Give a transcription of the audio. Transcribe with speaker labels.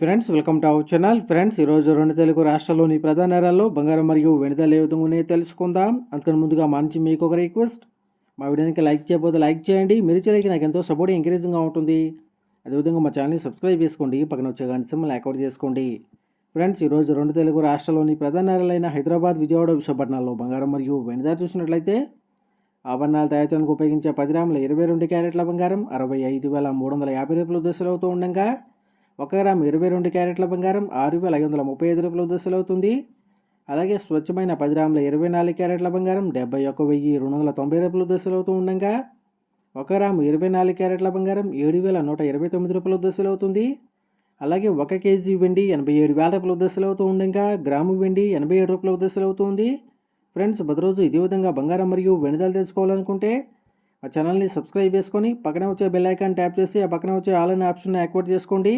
Speaker 1: Friends welcome to our channel. Friends ఈరోజు రెండు తెలుగు రాష్ట్రాల్లోని ప్రధాన నేరాల్లో బంగారం మరియు వెనుదల ఏ విధంగా ఉన్నాయో తెలుసుకుందాం. అందుకని ముందుగా మంచి మీకు ఒక రిక్వెస్ట్. మా వీడియోకి లైక్ చేయకపోతే లైక్ చేయండి. మీరు చేయడానికి నాకు ఎంతో సపోర్ట్ ఎంకరేజింగ్గా ఉంటుంది. అదేవిధంగా మా ఛానల్ని సబ్స్క్రైబ్ చేసుకోండి. పక్కన వచ్చే గంట సింబల్ యాక్టివేట్ చేసుకోండి. ఫ్రెండ్స్ ఈరోజు రెండు తెలుగు రాష్ట్రాల్లోని ప్రధాన నేరాలైన హైదరాబాద్ విజయవాడ విశాఖపట్నాల్లో బంగారం మరియు వెనుదల చూసినట్లయితే ఆభరణాలు తయారు చేయడానికి ఉపయోగించే పది గ్రాముల ఇరవై రెండు క్యారెట్ల బంగారం అరవై ఐదు వేల మూడు వందల యాభై రూపాయలు దశలవుతూ అవుతూ ఉండగా ఒక గ్రామ్ ఇరవై రెండు క్యారెట్ల బంగారం ఆరు వేల ఐదు వందల ముప్పై ఐదు రూపాయల దశలు అవుతుంది. అలాగే స్వచ్ఛమైన పది గ్రాముల ఇరవై నాలుగు క్యారెట్ల బంగారం డెబ్బై ఒక వెయ్యి రెండు వందల తొంభై రూపాయల దశలు అవుతూ ఉండగా ఒక గ్రాము ఇరవై నాలుగు క్యారెట్ల బంగారం ఏడు వేల నూట ఇరవై తొమ్మిది రూపాయల దశలు అవుతుంది. అలాగే ఒక కేజీ వెండి ఎనభై ఏడు వేల రూపాయల దశలు అవుతూ ఉండగా గ్రాము వెండి ఎనభై ఏడు రూపాయల దశలు అవుతుంది. ఫ్రెండ్స్ ప్రతిరోజు ఇదే విధంగా బంగారం మరియు వెనుదలు తెలుసుకోవాలనుకుంటే మా ఛానల్ని సబ్స్క్రైబ్ చేసుకొని పక్కన వచ్చే బెల్ ఐకాన్ ట్యాప్ చేసి ఆ పక్కన వచ్చే ఆల్ అనే ఆప్షన్ యాక్టివేట్ చేసుకోండి.